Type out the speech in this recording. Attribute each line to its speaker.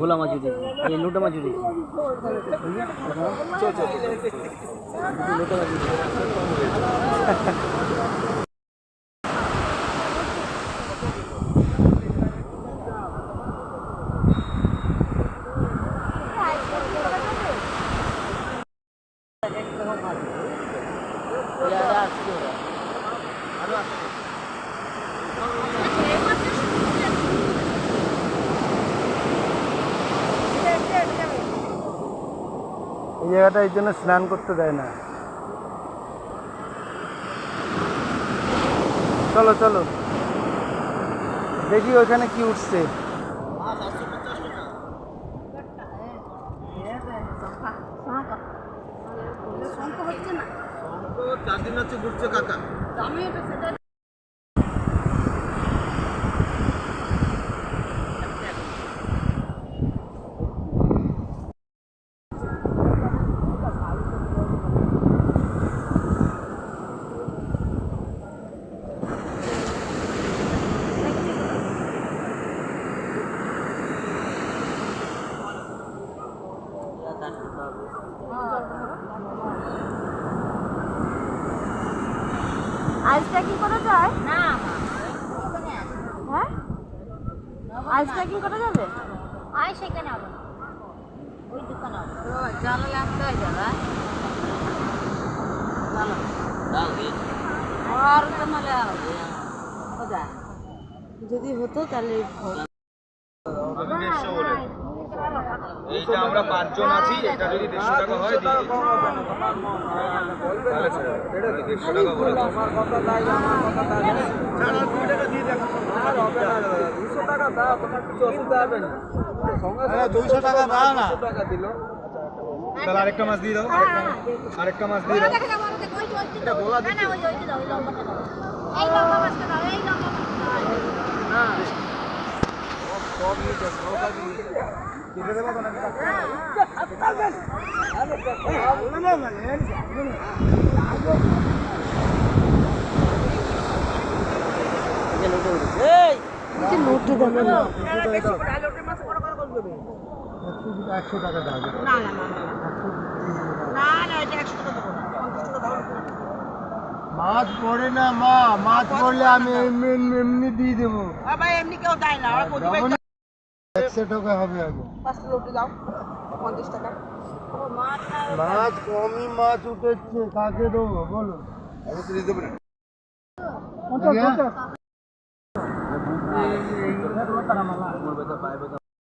Speaker 1: ভোলা মাছ উঠেছে এই লোটা মাছ উঠেছে লোটা মাছ উঠেছে
Speaker 2: এই জায়গাটা এই জন্য স্নান করতে দেয় না। চলো চলো। দেখি ওখানে কি উঠছে।
Speaker 3: চার দিন হচ্ছে ঘুরছে কাকা।
Speaker 4: আইস ট্রেকিং করা যায়? না হ্যাঁ? আইস ট্রেকিং করা যাবে? আই সেখানে হবে ওই দোকানে হবে জানালে আসতে হয় যাবে আর তোমালে হবে যদি হতো তাহলে
Speaker 3: এইটা আমরা পাঁচজন আছি এটা যদি দেড়শো টাকা হয় দিয়ে দেড়শো টাকা বলে।
Speaker 2: দুইশো দাও না
Speaker 3: তাহলে আরেকটা মাছ দিয়ে দাও আরেকটা মাছ- দিয়ে দাও। এটা বলা দিচ্ছে।
Speaker 4: এই লম্বা মাছটা দাও এই লম্বা মাছটা দাও।
Speaker 1: এই যে
Speaker 2: না একশো টাকা মাছ পড়ে না মা। মাছ পড়লে আমি এমনি দিয়ে দেবো।
Speaker 5: এমনি কেউ দেয় না প্রতিবার
Speaker 2: যখন হবে আগে
Speaker 5: পাঁচটা লোটে দাও পঞ্চাশ টাকা
Speaker 2: মাছ কমই মাছ উঠেছে কাকে দেবো বলো
Speaker 1: এই- এই-